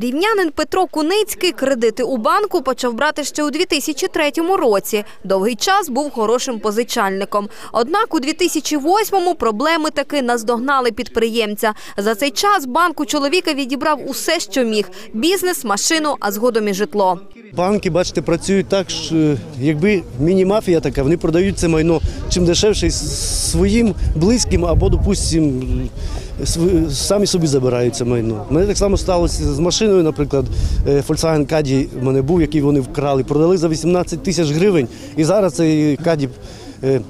Рівнянин Петро Куницький кредити у банку почав брати ще у 2003 році. Довгий час був хорошим позичальником. Однак у 2008-му проблеми таки наздогнали підприємця. За цей час банк у чоловіка відібрав усе, що міг – бізнес, машину, а згодом і житло. Банки, бачите, працюють так, що якби міні-мафія така, вони продають це майно чим дешевше своїм близьким або, допустим, самі собі забираються майно. Мене так само сталося з машиною, наприклад, е, Volkswagen Caddy в мене був, який вони вкрали, продали за 18 тисяч гривень, і зараз цей Caddy, е,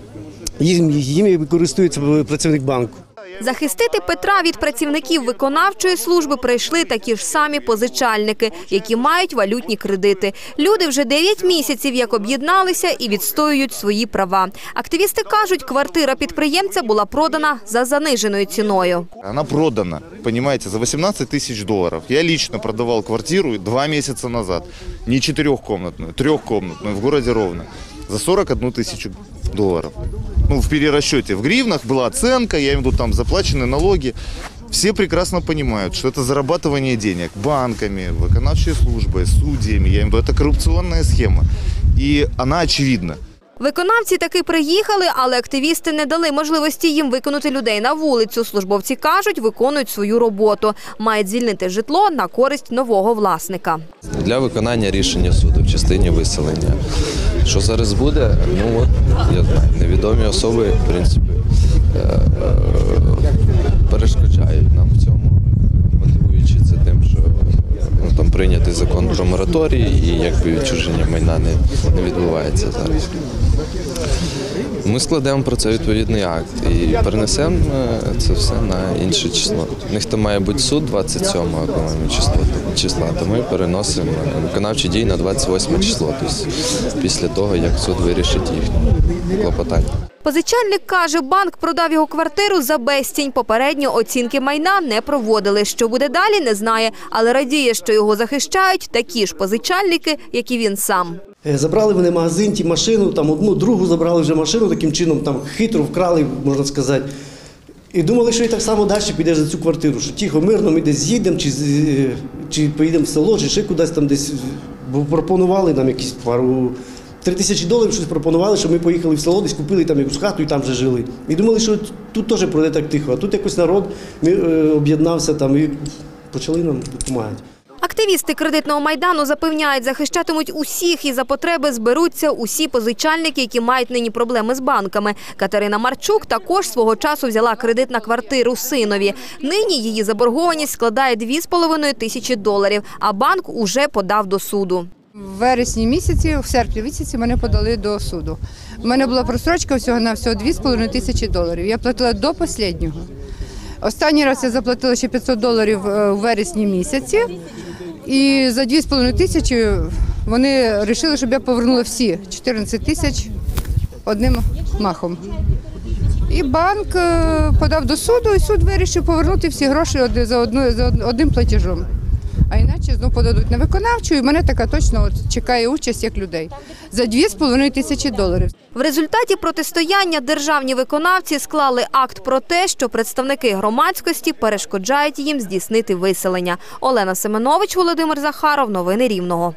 їм, їм користується працівник банку. Захистити Петра від працівників виконавчої служби прийшли такі ж самі позичальники, які мають валютні кредити. Люди вже 9 місяців як об'єдналися і відстоюють свої права. Активісти кажуть, квартира підприємця була продана за заниженою ціною. Она продана, понимаете, за 18 тысяч долларов. Я лично продавал квартиру два месяца назад. Не четырехкомнатную, трехкомнатную в городе Ровно. За 41 тысячу долларов. Ну, в перерасчете. В гривнах была оценка, я имею в виду, там заплачены налоги. Все прекрасно понимают, что это зарабатывание денег банками, выполнявшей службой, судьями. Я имею в виду, это коррупционная схема. И она очевидна. Виконавці таки приїхали, але активісти не дали можливості їм виконати людей на вулицю. Службовці кажуть, виконують свою роботу. Мають звільнити житло на користь нового власника. для виконання рішення суду в частині виселення. що зараз буде? Ну от я знаю, невідомі особи, в принципі, е, е, перешкоджають нам в цьому, мотивуючи це тим, що ну, там прийнятий закон про мораторій і якби відчуження майна не, не відбувається зараз. Ми складемо про це відповідний акт і перенесемо е, це все на інше число. У них там має бути суд 27 по-моєму, число числа, то ми переносимо виконавчі дії на 28 число, тобто після того, як суд вирішить їхнє клопотання. Позичальник каже, банк продав його квартиру за безцінь. Попередньо оцінки майна не проводили. Що буде далі, не знає, але радіє, що його захищають такі ж позичальники, як і він сам. Е, Забрали вони магазин, ті машину, там одну, другу забрали вже машину, таким чином там хитро вкрали, можна сказати. І думали, що і так само далі піде за цю квартиру, що тихо, мирно ми десь з'їдемо, чи, е, чи поїдемо в село, чи ще кудись там десь. Бо пропонували нам якісь пару. Три тисячі доларів щось пропонували, щоб ми поїхали в село, десь купили там якусь хату і там вже жили. І думали, що тут теж пройде так тихо. А тут якось народ ми, е, об'єднався там і почали нам допомагати. Активісти кредитного майдану запевняють, захищатимуть усіх і за потреби зберуться усі позичальники, які мають нині проблеми з банками. Катерина Марчук також свого часу взяла кредит на квартиру синові. Нині її заборгованість складає 2,5 тисячі доларів, а банк уже подав до суду. В вересні місяці, в серпні місяці мене подали до суду. У мене була просрочка всього на всього 2,5 тисячі доларів. Я платила до останнього. Останній раз я заплатила ще 500 доларів е, у вересні місяці. І за 2,5 тисячі вони вирішили, щоб я повернула всі 14 тисяч одним махом. І банк е, подав до суду, і суд вирішив повернути всі гроші за одним платежом. А іначе знову подадуть на виконавчу, і мене така точно от чекає участь як людей за 2,5 тисячі доларів. В результаті протистояння державні виконавці склали акт про те, що представники громадськості перешкоджають їм здійснити виселення. Олена Семенович, Володимир Захаров. Новини Рівного.